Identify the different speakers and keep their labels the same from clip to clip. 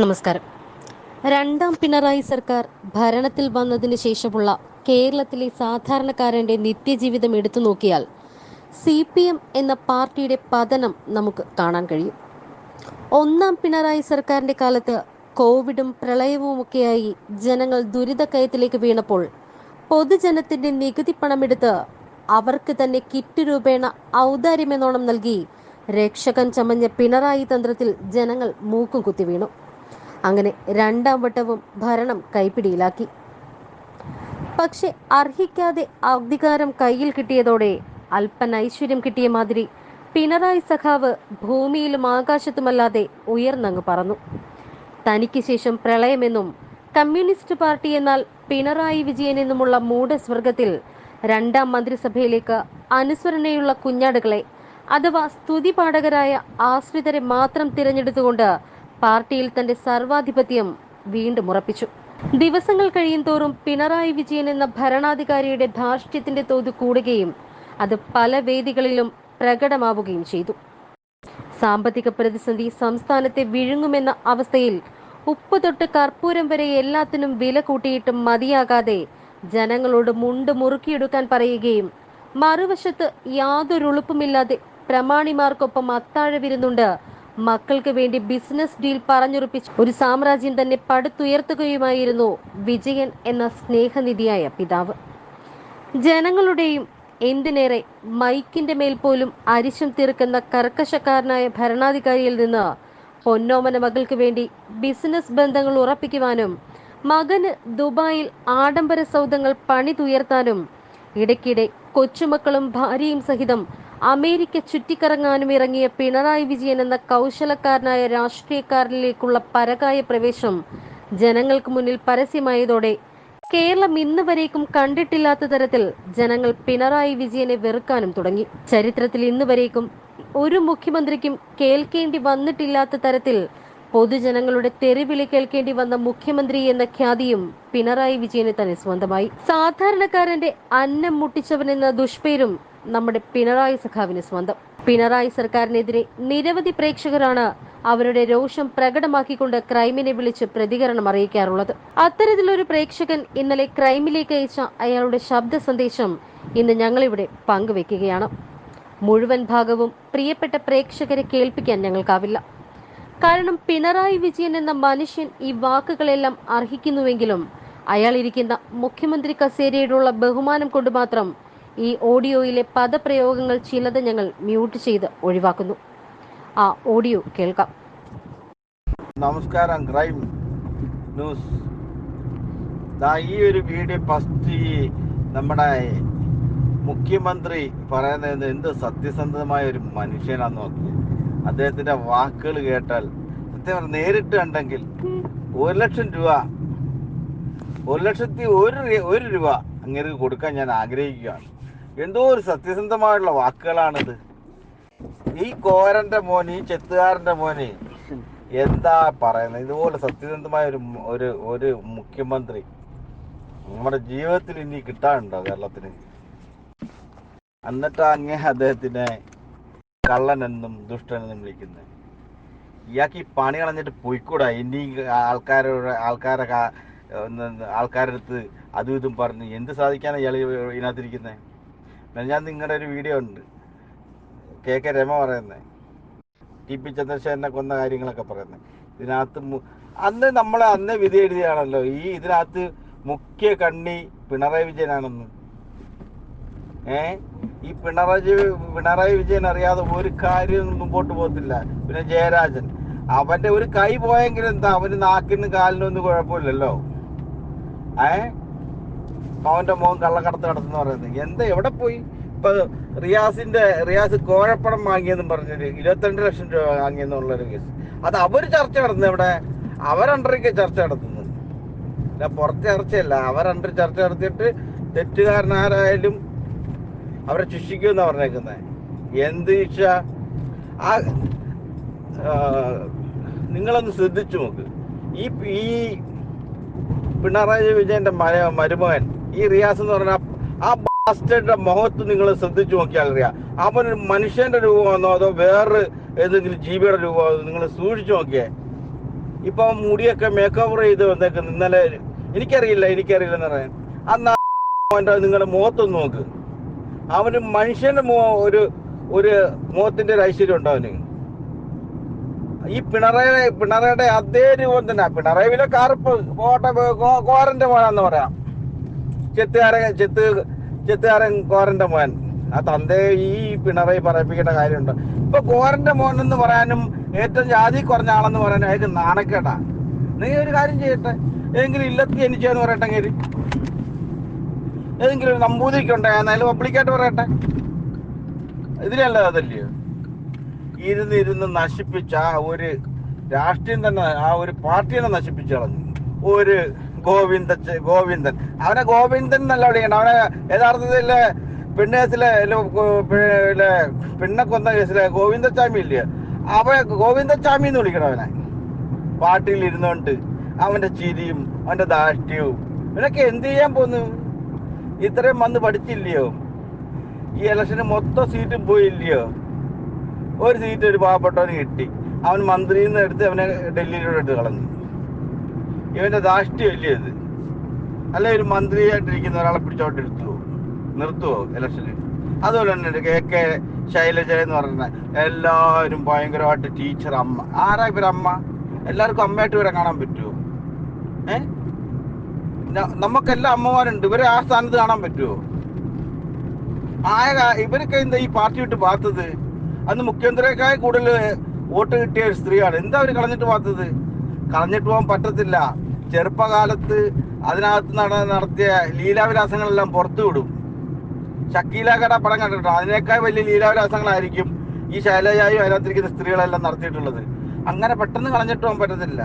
Speaker 1: നമസ്കാരം. രണ്ടാം പിണറായി സർക്കാർ ഭരണത്തിൽ വന്നതിന് ശേഷമുള്ള കേരളത്തിലെ സാധാരണക്കാരന്റെ നിത്യജീവിതം എടുത്തു നോക്കിയാൽ സി പി എം എന്ന പാർട്ടിയുടെ പതനം നമുക്ക് കാണാൻ കഴിയും. ഒന്നാം പിണറായി സർക്കാരിന്റെ കാലത്ത് കോവിഡും പ്രളയവും ഒക്കെയായി ജനങ്ങൾ ദുരിതക്കയത്തിലേക്ക് വീണപ്പോൾ പൊതുജനത്തിന്റെ നികുതി പണമെടുത്ത് അവർക്ക് തന്നെ കിറ്റ് രൂപേണ ഔദാര്യമെന്നോണം നൽകി രക്ഷകൻ ചമഞ്ഞ പിണറായി തന്ത്രത്തിൽ ജനങ്ങൾ മൂക്കും കുത്തി വീണു. അങ്ങനെ രണ്ടാം വട്ടവും ഭരണം കൈപ്പിടിയിലാക്കി. പക്ഷെ അർഹിക്കാതെ അധികാരം കയ്യിൽ കിട്ടിയതോടെ അല്പൻ ഐശ്വര്യം കിട്ടിയ മാതിരി പിണറായി സഖാവ് ഭൂമിയിലും ആകാശത്തുമല്ലാതെ ഉയർന്നങ്ങ് പറന്നു. തനിക്ക് ശേഷം പ്രളയമെന്നും കമ്മ്യൂണിസ്റ്റ് പാർട്ടി എന്നാൽ പിണറായി വിജയൻ എന്നുമുള്ള മൂഢസ്വർഗത്തിൽ രണ്ടാം മന്ത്രിസഭയിലേക്ക് അനുസരണയുള്ള കുഞ്ഞാടുകളെ അഥവാ സ്തുതിപാഠകരായ ആശ്രിതരെ മാത്രം തിരഞ്ഞെടുത്തുകൊണ്ട് പാർട്ടിയിൽ തന്റെ സർവാധിപത്യം വീണ്ടും ഉറപ്പിച്ചു. ദിവസങ്ങൾ കഴിയും തോറും പിണറായി വിജയൻ എന്ന ഭരണാധികാരിയുടെ ധാർഷ്ട്യത്തിന്റെ തോത് കൂടുകയും അത് പല വേദികളിലും പ്രകടമാവുകയും ചെയ്തു. സാമ്പത്തിക പ്രതിസന്ധി സംസ്ഥാനത്തെ വിഴുങ്ങുമെന്ന അവസ്ഥയിൽ ഉപ്പ് തൊട്ട് കർപ്പൂരം വരെ എല്ലാത്തിനും വില കൂട്ടിയിട്ടും മതിയാകാതെ ജനങ്ങളോട് മുണ്ട് മുറുക്കിയെടുക്കാൻ പറയുകയും മറുവശത്ത് യാതൊരു ഉളുപ്പുമില്ലാതെ പ്രമാണിമാർക്കൊപ്പം അത്താഴ വിരുന്നുണ്ട് മക്കൾക്ക് വേണ്ടി ബിസിനസ് ഡീൽ പറഞ്ഞുറപ്പിച്ച് ഒരു സാമ്രാജ്യം തന്നെ പടുത്തുയർത്തുകയുമായിരുന്നു വിജയൻ എന്ന സ്നേഹനിധിയായ പിതാവ്. ജനങ്ങളുടെയും എന്തിനേറെ മൈക്കിന്റെ മേൽ പോലും അരിശം തീർക്കുന്ന കർക്കശക്കാരനായ ഭരണാധികാരിയിൽ നിന്ന് പൊന്നോമന മകൾക്ക് വേണ്ടി ബിസിനസ് ബന്ധങ്ങൾ ഉറപ്പിക്കുവാനും മകന് ദുബായിൽ ആഡംബര സൗദങ്ങൾ പണിതുയർത്താനും ഇടയ്ക്കിടെ കൊച്ചുമക്കളും ഭാര്യയും സഹിതം അമേരിക്ക ചുറ്റിക്കറങ്ങാനും ഇറങ്ങിയ പിണറായി വിജയൻ എന്ന കൗശലക്കാരനായ രാഷ്ട്രീയക്കാരനിലേക്കുള്ള പരകായ പ്രവേശം ജനങ്ങൾക്ക് മുന്നിൽ പരസ്യമായതോടെ കേരളം ഇന്ന് വരേക്കും കണ്ടിട്ടില്ലാത്ത തരത്തിൽ ജനങ്ങൾ പിണറായി വിജയനെ വെറുക്കാനും തുടങ്ങി. ചരിത്രത്തിൽ ഇന്ന് വരേക്കും ഒരു മുഖ്യമന്ത്രിക്കും കേൾക്കേണ്ടി വന്നിട്ടില്ലാത്ത തരത്തിൽ പൊതുജനങ്ങളുടെ തെറിവിളി കേൾക്കേണ്ടി വന്ന മുഖ്യമന്ത്രി എന്ന ഖ്യാതിയും പിണറായി വിജയന് തന്നെ സ്വന്തമായി. സാധാരണക്കാരന്റെ അന്നം മുട്ടിച്ചവൻ എന്ന ദുഷ്പേരും നമ്മുടെ പിണറായി സഖാവിന് സ്വന്തം. പിണറായി സർക്കാരിനെതിരെ നിരവധി പ്രേക്ഷകരാണ് അവരുടെ രോഷം പ്രകടമാക്കിക്കൊണ്ട് ക്രൈമിനെ വിളിച്ച് പ്രതികരണം അറിയിക്കാറുള്ളത്. അത്തരത്തിലൊരു പ്രേക്ഷകൻ ഇന്നലെ ക്രൈമിലേക്ക് അയച്ച അയാളുടെ ശബ്ദ സന്ദേശം ഇന്ന് ഞങ്ങളിവിടെ പങ്കുവെക്കുകയാണ്. മുഴുവൻ ഭാഗവും പ്രിയപ്പെട്ട പ്രേക്ഷകരെ കേൾപ്പിക്കാൻ ഞങ്ങൾക്കാവില്ല. കാരണം പിണറായി വിജയൻ എന്ന മനുഷ്യൻ ഈ വാക്കുകളെല്ലാം അർഹിക്കുന്നുവെങ്കിലും അയാൾ ഇരിക്കുന്ന മുഖ്യമന്ത്രി കസേരയോടുള്ള ബഹുമാനം കൊണ്ട് മാത്രം ഈ ഓഡിയോയിലെ പദപ്രയോഗങ്ങൾ ചിലത് ഞങ്ങൾ മ്യൂട്ട് ചെയ്ത് ഒഴിവാക്കുന്നു. ആ ഓഡിയോ കേൾക്കാം.
Speaker 2: നമസ്കാരം ക്രൈം ന്യൂസ് ഈ ഒരു വീഡിയോ ഫസ്റ്റ് നമ്മുടെ മുഖ്യമന്ത്രി പറയുന്നത് എന്ത് സത്യസന്ധമായ ഒരു മനുഷ്യനാന്ന് നോക്കി. അദ്ദേഹത്തിന്റെ വാക്കുകൾ കേട്ടാൽ സത്യം നേരിട്ട് കണ്ടെങ്കിൽ ഒരു ലക്ഷം രൂപ ഒരു ലക്ഷത്തി ഒരു ഒരു രൂപ അങ്ങനെ കൊടുക്കാൻ ഞാൻ ആഗ്രഹിക്കുകയാണ്. എന്തോ ഒരു സത്യസന്ധമായുള്ള വാക്കുകളാണിത്. ഈ കോരന്റെ മോൻ ഈ ചെത്തുകാരന്റെ മോന് എന്താ പറയുന്നത്? ഇതുപോലെ സത്യസന്ധമായ ഒരു ഒരു ഒരു മുഖ്യമന്ത്രി നമ്മുടെ ജീവിതത്തിൽ ഇനി കിട്ടാനുണ്ടോ കേരളത്തിന്? എന്നിട്ട് അങ്ങേ അദ്ദേഹത്തിനെ കള്ളനെന്നും ദുഷ്ടനെന്നും വിളിക്കുന്നത്. ഇയാൾക്ക് ഈ പണി കളഞ്ഞിട്ട് പോയിക്കൂടാ. ഇനി ആൾക്കാരുടെ ആൾക്കാരെ ആൾക്കാരുടെ അടുത്ത് അതും ഇതും പറഞ്ഞ് എന്ത് സാധിക്കാനാണ് ഇയാൾ ഇതിനകത്തിരിക്കുന്നത് ഞാൻ നിങ്ങളുടെ ഒരു വീഡിയോ ഉണ്ട്. കെ കെ രമ പറയുന്നത് ടി പി ചന്ദ്രശേഖരനെ കൊന്ന കാര്യങ്ങളൊക്കെ പറയുന്നത് ഇതിനകത്ത് അന്ന് നമ്മൾ അന്ന് വിധി എഴുതിയാണല്ലോ ഈ ഇതിനകത്ത് മുഖ്യ കണ്ണി പിണറായി വിജയനാണെന്ന്. ഏ? ഈ പിണറായി പിണറായി വിജയൻ അറിയാതെ ഒരു കാര്യം മുമ്പോട്ട് പോകത്തില്ല. പിന്നെ ജയരാജൻ. അവന്റെ ഒരു കൈ പോയെങ്കിലും എന്താ? അവന് നാക്കിന് കാലിനും ഒന്നും കുഴപ്പമില്ലല്ലോ. ഏ? അവന്റെ മോൻ കള്ളക്കടത്ത് കടത്തെന്ന് പറയുന്നത്. എന്താ എവിടെ പോയി? ഇപ്പൊ റിയാസിന്റെ റിയാസ് കോഴപ്പണം വാങ്ങിയെന്നും പറഞ്ഞൊരു ഇരുപത്തിരണ്ട് ലക്ഷം രൂപ വാങ്ങിയെന്നുള്ളൊരു കേസ്. അത് അവർ ചർച്ച നടത്തുന്നത് എവിടെ? അവരണ്ടറിക്ക് ചർച്ച നടത്തുന്നത്. പുറത്തെ ചർച്ചയല്ല. അവരണ്ടർ ചർച്ച നടത്തിയിട്ട് തെറ്റുകാരനാരായാലും അവരെ ശിക്ഷിക്കുമെന്നാ പറഞ്ഞേക്കുന്നത് എന്ത് ശിക്ഷ ആ നിങ്ങളൊന്ന് ശ്രദ്ധിച്ചു നോക്ക്. ഈ ഈ പിണറായി വിജയന്റെ മര- മരുമകൻ ഈ റിയാസ് എന്ന് പറഞ്ഞ ആ ബാസ്റ്റന്റെ മുഖത്ത് നിങ്ങൾ ശ്രദ്ധിച്ചു നോക്കിയാൽ അറിയാം. അവൻ ഒരു മനുഷ്യന്റെ രൂപമാണോ അതോ വേറൊരു ഏതെങ്കിലും ജീവിയുടെ രൂപമാണോ? നിങ്ങൾ സൂക്ഷിച്ചു നോക്കിയേ. ഇപ്പൊ മുടിയൊക്കെ മേക്കപ്പ് ചെയ്ത് വന്നേക്കുന്നു. ഇന്നലെ എനിക്കറിയില്ല എനിക്കറിയില്ല എന്ന് പറയാൻ അന്ന് നിങ്ങളുടെ മുഖത്തൊന്ന് നോക്ക്. അവന് മനുഷ്യന്റെ മോ ഒരു ഒരു മുഖത്തിന്റെ ഒരു ഐശ്വര്യം ഉണ്ടോ അവന്? ഈ പിണറായി പിണറായിയുടെ അതേ രൂപം തന്നെ. പിണറായിലെ കറുപ്പ് കോട്ട കോരന്റെ മോനാന്ന് പറയാം. ചെത്തുകാരൻ ചെത്ത് ചെത്തുകാരൻ കോരന്റെ മോൻ. ആ തന്റെ ഈ പിണറായി പറയിപ്പിക്കേണ്ട കാര്യമുണ്ട്. ഇപ്പൊ കോരന്റെ മോൻ എന്ന് പറയാനും ഏറ്റവും ജാതി കുറഞ്ഞ ആളെന്ന് പറയാനും അയാൾക്ക് നാണക്കേടാ. നീ ഒരു കാര്യം ചെയ്യട്ടെ? എങ്കിലും ഇല്ലത്തി ജനിച്ചെന്ന് പറയട്ടെങ്കിൽ ഏതെങ്കിലും നമ്പൂതിരിക്ക് ഉണ്ടായെന്നാലും പബ്ലിക്കായിട്ട് പറയട്ടെ. ഇതിലല്ല അതല്ലയോ ഇരുന്ന് ഇരുന്ന് നശിപ്പിച്ച ആ ഒരു രാഷ്ട്രീയം തന്നെ ആ ഒരു പാർട്ടി തന്നെ നശിപ്പിച്ചു ഒരു ഗോവിന്ദ ഗോവിന്ദൻ. അവനെ ഗോവിന്ദൻ എന്നല്ല വിളിക്കണം അവനെ യഥാർത്ഥത്തിൽ പെണ്ണേസിലെ പെണ്ണെ കൊന്ന കേസിലെ ഗോവിന്ദച്ചാമി ഇല്ലേ? അവ ഗോവിന്ദച്ചാമി എന്ന് വിളിക്കണം അവനെ. പാർട്ടിയിൽ ഇരുന്നോണ്ട് അവന്റെ ചിരിയും അവന്റെ ദാഷ്ട്യവും ഇവനൊക്കെ എന്ത് ചെയ്യാൻ പോന്നു? ഇത്രയും വന്ന് പഠിച്ചില്ലയോ? ഈ ഇലക്ഷന് മൊത്തം സീറ്റും പോയില്ലയോ? ഒരു സീറ്റ് ഒരു പാവപ്പെട്ടവന് കിട്ടി. അവൻ മന്ത്രിയിൽ നിന്ന് എടുത്ത് അവനെ ഡൽഹിയിലൂടെ എടുത്ത് കളഞ്ഞു. ഇവന്റെ ധാഷ്ട്യം ഇല്ലേ ഇത്? അല്ല ഒരു മന്ത്രിയായിട്ടിരിക്കുന്ന ഒരാളെ പിടിച്ചോട്ട് എടുത്തുവോ നിർത്തുവോ ഇലക്ഷന് അതുപോലെ തന്നെ കെ കെ ശൈലജ എന്ന് പറഞ്ഞ എല്ലാവരും ഭയങ്കരമായിട്ട് ടീച്ചർ അമ്മ. ആരാ ഇവരമ്മ? എല്ലാവർക്കും അമ്മയായിട്ട് ഇവരെ കാണാൻ പറ്റുമോ ഏ? ന- നമുക്കെല്ലാം അമ്മമാരുണ്ട്. ഇവരെ ആ സ്ഥാനത്ത് കാണാൻ പറ്റുമോ ആയ ഇവർക്ക് എന്താ ഈ പാർട്ടി വിട്ട് പാത്തത്? അന്ന് മുഖ്യമന്ത്രിയേക്കാൾ കൂടുതൽ വോട്ട് കിട്ടിയ ഒരു സ്ത്രീയാണ്. എന്താ അവർ കളഞ്ഞിട്ട് പാത്തത്? കളഞ്ഞിട്ട് പോകാൻ പറ്റത്തില്ല. ചെറുപ്പകാലത്ത് അതിനകത്ത് നട നടത്തിയ ലീലാവിലാസങ്ങളെല്ലാം പുറത്തു വിടും. ഷക്കീലാക്കട പടം കണ്ടിട്ടോ അതിനേക്കാൾ വലിയ ലീലാവിലാസങ്ങളായിരിക്കും ഈ ശൈലജായും അതിനകത്തിരിക്കുന്ന സ്ത്രീകളെല്ലാം നടത്തിയിട്ടുള്ളത്. അങ്ങനെ പെട്ടെന്ന് കളഞ്ഞിട്ട് പോകാൻ പറ്റത്തില്ല.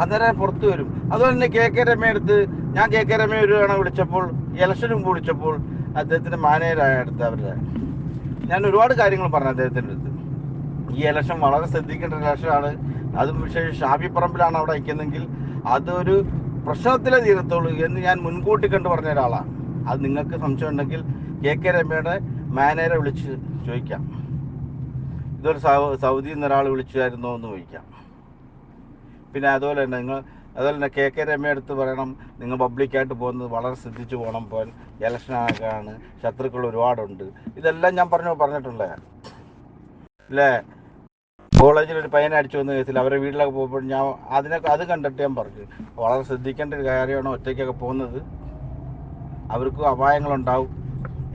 Speaker 2: അന്നേരം പുറത്തു വരും. അതുപോലെ തന്നെ കെ കെ രമയെടുത്ത് ഞാൻ കെ കെ രമ ഒരു തവണ വിളിച്ചപ്പോൾ ഇലക്ഷനും വിളിച്ചപ്പോൾ അദ്ദേഹത്തിന്റെ മാനേജരായ അടുത്ത് അവരുടെ ഞാൻ ഒരുപാട് കാര്യങ്ങൾ പറഞ്ഞു അദ്ദേഹത്തിന്റെ അടുത്ത്. ഈ ഇലക്ഷൻ വളരെ ശ്രദ്ധിക്കേണ്ട ഇലക്ഷനാണ്. അതും പക്ഷേ ഷാഫി പറമ്പിലാണ് അവിടെ അയക്കുന്നതെങ്കിൽ അതൊരു പ്രശ്നത്തിലേ തീരത്തുള്ളൂ എന്ന് ഞാൻ മുൻകൂട്ടി കണ്ടു പറഞ്ഞ ഒരാളാണ്. അത് നിങ്ങൾക്ക് സംശയം ഉണ്ടെങ്കിൽ കെ കെ രമയുടെ മാനേജറെ വിളിച്ച് ചോദിക്കാം. ഇതൊരു സൗദിയിൽ നിന്ന് ഒരാൾ വിളിച്ചായിരുന്നോ എന്ന് ചോദിക്കാം. പിന്നെ അതുപോലെ തന്നെ നിങ്ങൾ അതുപോലെ തന്നെ കെ കെ രമ എടുത്ത് പറയണം നിങ്ങൾ പബ്ലിക്കായിട്ട് പോകുന്നത് വളരെ ശ്രദ്ധിച്ചു പോകണം പോൽ ഇലക്ഷൻ ആകാണ് ശത്രുക്കൾ ഒരുപാടുണ്ട്. ഇതെല്ലാം ഞാൻ പറഞ്ഞു പറഞ്ഞിട്ടുള്ളേ അല്ലേ? കോളേജിൽ ഒരു പയ്യനെ അടിച്ചു വന്ന കേസിൽ അവരെ വീട്ടിലൊക്കെ പോകുമ്പോൾ ഞാൻ അതിനൊക്കെ അത് കണ്ടിട്ട് ഞാൻ പറഞ്ഞു വളരെ ശ്രദ്ധിക്കേണ്ട ഒരു കാര്യമാണ് ഒറ്റയ്ക്കൊക്കെ പോകുന്നത്? അവർക്കും അപായങ്ങളുണ്ടാവും.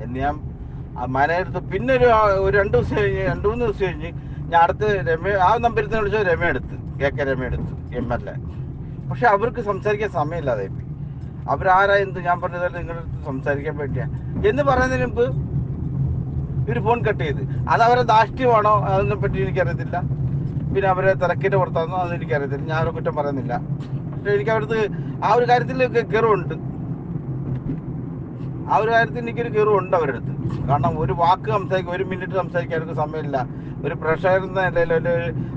Speaker 2: എന്ന് ഞാൻ മനയെടുത്ത് പിന്നെ ഒരു ഒരു രണ്ട് ദിവസം കഴിഞ്ഞ് രണ്ട് മൂന്ന് ദിവസം കഴിഞ്ഞ് ഞാൻ അടുത്ത് രമ ആ നമ്പരത്തിന് വിളിച്ചത് രമ എടുത്ത്. കെ കെ രമ എടുത്തു എം എൽ എ പക്ഷെ അവർക്ക് സംസാരിക്കാൻ സമയമില്ലാതെ അവരാരാ എന്ത്? ഞാൻ പറഞ്ഞതല്ല നിങ്ങളുടെ അടുത്ത് സംസാരിക്കാൻ പറ്റിയ എന്ന് പറയുന്നതിന് മുമ്പ് ഒരു ഫോൺ കട്ട് ചെയ്ത്. അത് അവരെ ദാഷ്ട്യമാണോ അതിനെ പറ്റി എനിക്കറിയത്തില്ല. പിന്നെ അവരെ തിരക്കിന്റെ പുറത്താണോ? അതൊന്നും എനിക്കറിയത്തില്ല. ഞാൻ അവരെ കുറ്റം പറയുന്നില്ല. പക്ഷെ എനിക്ക് അവരുടെ ആ ഒരു കാര്യത്തിൽ കെറുണ്ട് ആ ഒരു കാര്യത്തിൽ എനിക്കൊരു കെറുണ്ട് അവരുടെ അടുത്ത് കാരണം ഒരു വാക്ക് സംസാരിക്കുക ഒരു മിനിറ്റ് സംസാരിക്കാൻ അവർക്ക് സമയമില്ല. ഒരു പ്രഷർ എന്ന നിലയിൽ ഒരു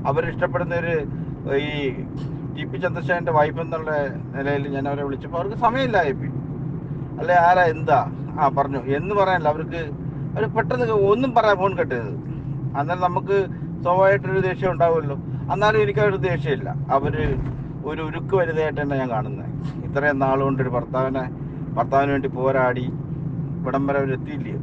Speaker 2: അവർ ഇഷ്ടപ്പെടുന്ന ഒരു ഈ ടി പി ചന്ദ്രശേഖരന്റെ വൈഫ് എന്നുള്ള നിലയിൽ ഞാൻ അവരെ വിളിച്ചപ്പോൾ അവർക്ക് സമയമില്ല ഇപ്പി അല്ലെ ആരാ എന്താ? ആ പറഞ്ഞു. എന്ന് പറയാനല്ല. അവർക്ക് അവർ പെട്ടെന്ന് ഒന്നും പറയാൻ ഫോൺ കെട്ടരുത് അന്നേരം നമുക്ക് സ്വാഭാവികമായിട്ടൊരു ദേഷ്യം ഉണ്ടാവുമല്ലോ. എന്നാലും എനിക്ക് അവർ ദേഷ്യമില്ല. അവർ ഒരു ഉരുക്ക് വലുതായിട്ട് തന്നെ ഞാൻ കാണുന്നത് ഇത്രയും നാളുകൊണ്ട് ഒരു ഭർത്താവിനെ ഭർത്താവിന് വേണ്ടി പോരാടി ഇവിടം വരെ അവർ എത്തിയില്ലയോ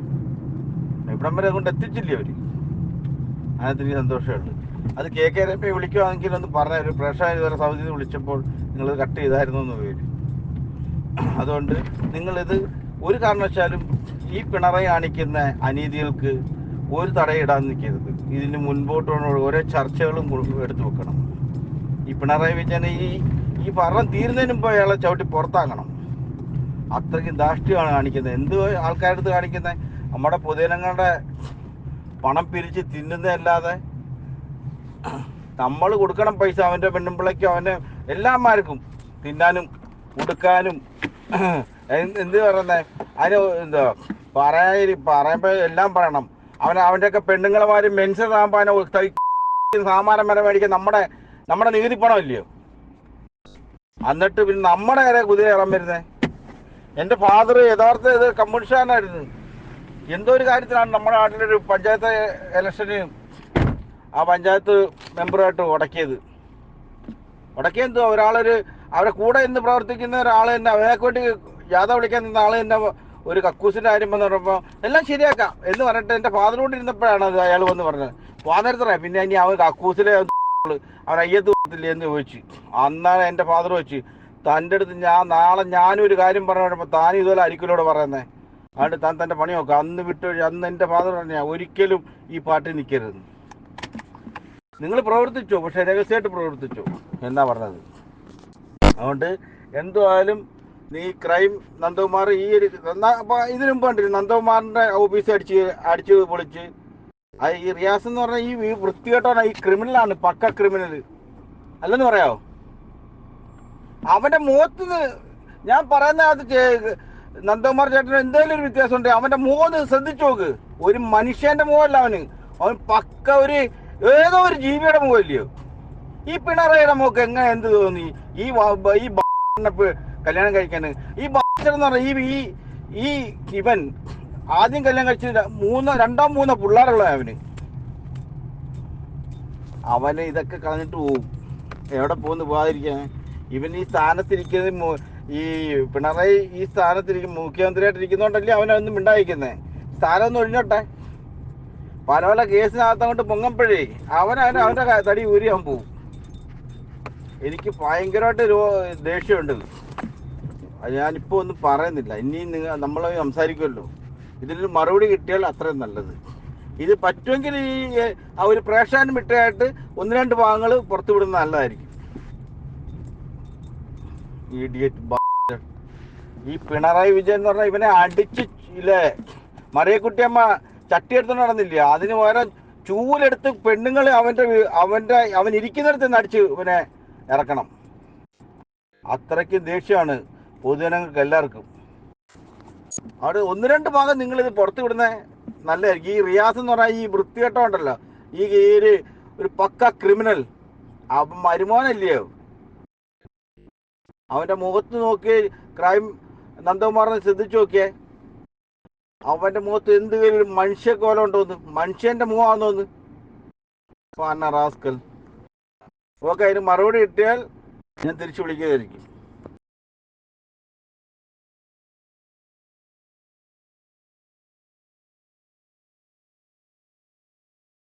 Speaker 2: ഇവിടം വരെ കൊണ്ട് എത്തിച്ചില്ലേ അതിനകത്ത് എനിക്ക് സന്തോഷമേ ഉള്ളൂ. അത് കെ കെ രമയെ വിളിക്കുവാണെങ്കിൽ ഒന്ന് പറഞ്ഞ ഒരു പ്രേക്ഷകർ ഇതുവരെ സൗജന്യം വിളിച്ചപ്പോൾ നിങ്ങൾ കട്ട് ചെയ്തായിരുന്നു എന്ന് പേര്. അതുകൊണ്ട് നിങ്ങളിത് ഒരു കാരണവശാലും ഈ പിണറായി കാണിക്കുന്ന അനീതികൾക്ക് ഒരു തടയിടാൻ നിൽക്കരുത്. ഇതിന് മുൻപോട്ട് ഓരോ ചർച്ചകളും എടുത്തു വെക്കണം. ഈ പിണറായി വിജയനെ ഈ ഈ ഭരണം തീരുന്നതിന് മുമ്പ് അയാളെ ചവിട്ടി പുറത്താക്കണം. അത്രയ്ക്കും ധാഷ്ട്യമാണ് കാണിക്കുന്നത്. എന്ത് ആൾക്കാരുടെ അടുത്ത് കാണിക്കുന്നത്? നമ്മുടെ പൊതുജനങ്ങളുടെ പണം പിരിച്ച് തിന്നുന്നതല്ലാതെ നമ്മൾ കൊടുക്കണം പൈസ അവന്റെ പെണ്ണുമ്പിളയ്ക്കും അവന്റെ എല്ലാമാർക്കും. തിന്നാനും ഉടുക്കാനും. എന്ത് പറയുന്നേ? അതിന് എന്താ പറയാ പറയുമ്പോൾ എല്ലാം പറയണം. അവൻ അവന്റെയൊക്കെ പെണ്ണുങ്ങളമാര് അവനെ തൈ- സാമാനം വരെ മേടിക്കാൻ നമ്മുടെ നമ്മുടെ നികുതി പണം ഇല്ലയോ എന്നിട്ട് പിന്നെ നമ്മുടെ നേരെ കുതിര ഇറം വരുന്നേ? എന്റെ ഫാദർ യഥാർത്ഥ ഇത് എന്തോ ഒരു കാര്യത്തിലാണ് നമ്മുടെ നാട്ടിലൊരു പഞ്ചായത്ത് ഇലക്ഷന് ആ പഞ്ചായത്ത് മെമ്പറുമായിട്ട് ഉടക്കിയത്. ഉടക്കിയത് ഒരാളൊരു അവരെ കൂടെ ഇന്ന് പ്രവർത്തിക്കുന്ന ഒരാൾ തന്നെ അവർക്ക് വേണ്ടി ജാഥ വിളിക്കാൻ നിന്ന ആൾ തന്നെ ഒരു കക്കൂസിന്റെ കാര്യം വന്ന് പറഞ്ഞപ്പോൾ എല്ലാം ശരിയാക്കാം എന്ന് പറഞ്ഞിട്ട് എന്റെ ഫാദറോട് ഇരുന്നപ്പോഴാണ് അത് അയാൾ വന്ന് പറഞ്ഞത്. ഫാദർ പിന്നെ ഇനി അവൻ കക്കൂസിലെ അവൻ അയ്യത്ത് കൊടുത്തില്ലേ എന്ന് ചോദിച്ചു. അന്നാണ് എന്റെ ഫാദർ വെച്ച് തന്റെ അടുത്ത് ഞാൻ നാളെ ഞാനും ഒരു കാര്യം പറഞ്ഞപ്പോൾ താനും ഇതുപോലെ അരിക്കലോട് പറയുന്നേ. അതുകൊണ്ട് താൻ തന്റെ പണി നോക്കാം. അന്ന് വിട്ടു അന്ന് എന്റെ ഫാദർ പറഞ്ഞ ഒരിക്കലും ഈ പാട്ട് നിൽക്കരുത് നിങ്ങൾ പ്രവർത്തിച്ചു പക്ഷെ രഹസ്യമായിട്ട് പ്രവർത്തിച്ചു. എന്നാ പറഞ്ഞത്? അതുകൊണ്ട് എന്തുവായാലും നീ ക്രൈം നന്ദകുമാർ ഈ ഒരു ഇതിനു മുമ്പ് കണ്ടിരുന്നു നന്ദകുമാറിന്റെ ഓഫീസ് അടിച്ച് അടിച്ച് പൊളിച്ച്. അത് ഈ റിയാസ് എന്ന് പറഞ്ഞ ഈ ഈ ഈ ക്രിമിനലാണ് പക്ക ക്രിമിനൽ അല്ലെന്ന് പറയാവോ? അവന്റെ മുഖത്ത് ഞാൻ പറയുന്ന അത് നന്ദകുമാർ ചേട്ടന് എന്തെങ്കിലും ഒരു വ്യത്യാസം ഉണ്ട് അവന്റെ മുഖം ശ്രദ്ധിച്ചു നോക്ക്. ഒരു മനുഷ്യന്റെ മുഖമല്ല അവന്. അവൻ പക്ക ഒരു ഏതോ ഒരു ജീവിയുടെ മുകളിലോ ഈ പിണറായിയുടെ മുഖം എങ്ങനെ എന്ത് തോന്നി? ഈ ഈ കല്യാണം കഴിക്കാൻ. ഈ ബാച്ചർ എന്ന് പറഞ്ഞ ഈ ഈ ഇവൻ ആദ്യം കല്യാണം കഴിച്ച മൂന്ന രണ്ടോ മൂന്നോ പിള്ളേരുള്ള അവന്. അവന് ഇതൊക്കെ കളഞ്ഞിട്ട് പോവും എവിടെ പോകുന്നു പോകാതിരിക്കാൻ ഇവൻ ഈ സ്ഥാനത്തിരിക്കുന്നത് ഈ പിണറായി ഈ സ്ഥാനത്തിരിക്കും മുഖ്യമന്ത്രിയായിട്ടിരിക്കുന്നോണ്ടല്ലേ അവനൊന്നും മിണ്ടായിരിക്കുന്നേ സ്ഥാനം ഒന്ന് ഒഴിഞ്ഞോട്ടെ? പല പല കേസിനകത്ത് അങ്ങോട്ട് പൊങ്ങുമ്പോഴേ അവൻ അവന് അവന്റെ തടി ഊരിയാൻ പോവും. എനിക്ക് ഭയങ്കരമായിട്ട് ദേഷ്യമുണ്ട്. ഞാനിപ്പോ ഒന്നും പറയുന്നില്ല. ഇനി നിങ്ങൾ നമ്മൾ സംസാരിക്കുമല്ലോ. ഇതിനൊരു മറുപടി കിട്ടിയാൽ അത്രയും നല്ലത്. ഇത് പറ്റുമെങ്കിൽ ഈ ആ ഒരു പ്രേക്ഷകൻ വിട്ടയായിട്ട് ഒന്ന് രണ്ട് ഭാഗങ്ങൾ പുറത്തു വിടുന്നത് നല്ലതായിരിക്കും. ഈ പിണറായി വിജയൻ എന്ന് പറഞ്ഞാൽ ഇവനെ അടിച്ച് ഇല്ലേ? മറിയക്കുട്ടിയമ്മ ചട്ടി എടുത്തോണ്ട് നടന്നില്ല? അതിന് പകരം ചൂലെടുത്ത് പെണ്ണുങ്ങളെ അവന്റെ അവന്റെ അവൻ ഇരിക്കുന്നിടത്ത് നിന്ന് അടിച്ച് ഇവനെ ഇറക്കണം. അത്രയ്ക്ക് ദേഷ്യമാണ് പൊതുജനങ്ങൾക്ക് എല്ലാവർക്കും. അവിടെ ഒന്ന് രണ്ട് ഭാഗം നിങ്ങൾ ഇത് പുറത്തു വിടുന്ന നല്ലതായിരിക്കും ഈ റിയാസ് എന്ന് പറഞ്ഞാൽ ഈ വൃത്തികെട്ടം ഉണ്ടല്ലോ. ഈ ഒരു ഒരു പക്ക ക്രിമിനൽ. മരുമോനല്ലയോ? അവന്റെ മുഖത്ത് നോക്കി ക്രൈം നന്ദകുമാറിനെ ശ്രദ്ധിച്ചു നോക്കിയേ. അവന്റെ മുഖത്ത് എന്തെങ്കിലും മനുഷ്യക്കോലം ഉണ്ടോന്ന്. മനുഷ്യന്റെ മുഖമാണെന്നോന്ന് പാന്ന റാസ്കൽ. ഓക്കെ അതിന് മറുപടി കിട്ടിയാൽ ഞാൻ തിരിച്ചു വിളിക്കുന്നതായിരിക്കും